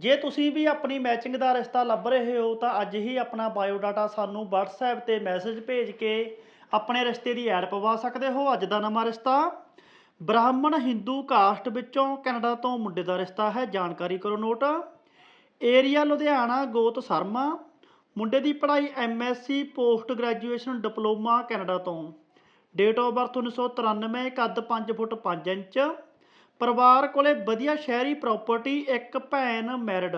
ਜੇ ਤੁਸੀਂ ਵੀ ਆਪਣੀ ਮੈਚਿੰਗ ਦਾ ਰਿਸ਼ਤਾ ਲੱਭ ਰਹੇ ਹੋ, ਤਾਂ ਅੱਜ ਹੀ ਆਪਣਾ ਬਾਇਓਡਾਟਾ ਸਾਨੂੰ WhatsApp ਤੇ ਮੈਸੇਜ ਭੇਜ ਕੇ ਆਪਣੇ ਰਿਸ਼ਤੇ ਦੀ ਐਡ ਪਵਾ ਸਕਦੇ ਹੋ। ਅੱਜ ਦਾ ਨਵਾਂ ਰਿਸ਼ਤਾ ਬ੍ਰਾਹਮਣ ਹਿੰਦੂ ਕਾਸਟ ਵਿੱਚੋਂ ਕੈਨੇਡਾ ਤੋਂ ਮੁੰਡੇ ਦਾ ਰਿਸ਼ਤਾ ਹੈ। ਜਾਣਕਾਰੀ ਕਰੋ ਨੋਟ। ਏਰੀਆ ਲੁਧਿਆਣਾ, ਗੋਤ ਸ਼ਰਮਾ। ਮੁੰਡੇ ਦੀ ਪੜ੍ਹਾਈ MSc post graduation diploma Canada ਤੋਂ। ਡੇਟ ਆਫ ਬਰਥ 1993 ਕੱਦ 5 ਫੁੱਟ 5 ਇੰਚ। ਪਰਿਵਾਰ ਕੋਲੇ ਵਧੀਆ ਸ਼ਹਿਰੀ ਪ੍ਰਾਪਰਟੀ ਇੱਕ ਭੈਣ ਮੈਰਿਡ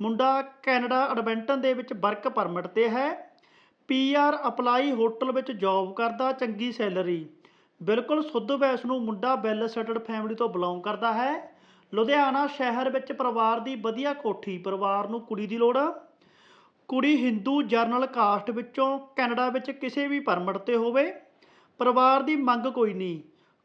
ਮੁੰਡਾ ਕੈਨੇਡਾ ਐਡਵੈਂਟਨ ਦੇ ਵਿੱਚ ਵਰਕ ਪਰਮਿਟ ਤੇ ਹੈ। ਪੀਆਰ ਅਪਲਾਈ ਹੋਟਲ ਵਿੱਚ ਜੌਬ ਕਰਦਾ, ਚੰਗੀ ਸੈਲਰੀ ਬਿਲਕੁਲ ਸੁੱਧ ਵੈਸ ਨੂੰ ਮੁੰਡਾ ਵੈਲ ਸੈਟਲਡ ਫੈਮਿਲੀ ਤੋਂ ਬਿਲੋਂਗ ਕਰਦਾ ਹੈ। ਲੁਧਿਆਣਾ ਸ਼ਹਿਰ ਵਿੱਚ ਪਰਿਵਾਰ ਦੀ ਵਧੀਆ ਕੋਠੀ, ਪਰਿਵਾਰ ਨੂੰ ਕੁੜੀ ਦੀ ਲੋੜ। ਕੁੜੀ ਹਿੰਦੂ ਜਰਨਲ ਕਾਸਟ ਵਿੱਚੋਂ ਕੈਨੇਡਾ ਵਿੱਚ ਕਿਸੇ ਵੀ ਪਰਮਿਟ ਤੇ ਹੋਵੇ। ਪਰਿਵਾਰ ਦੀ ਮੰਗ ਕੋਈ ਨਹੀਂ।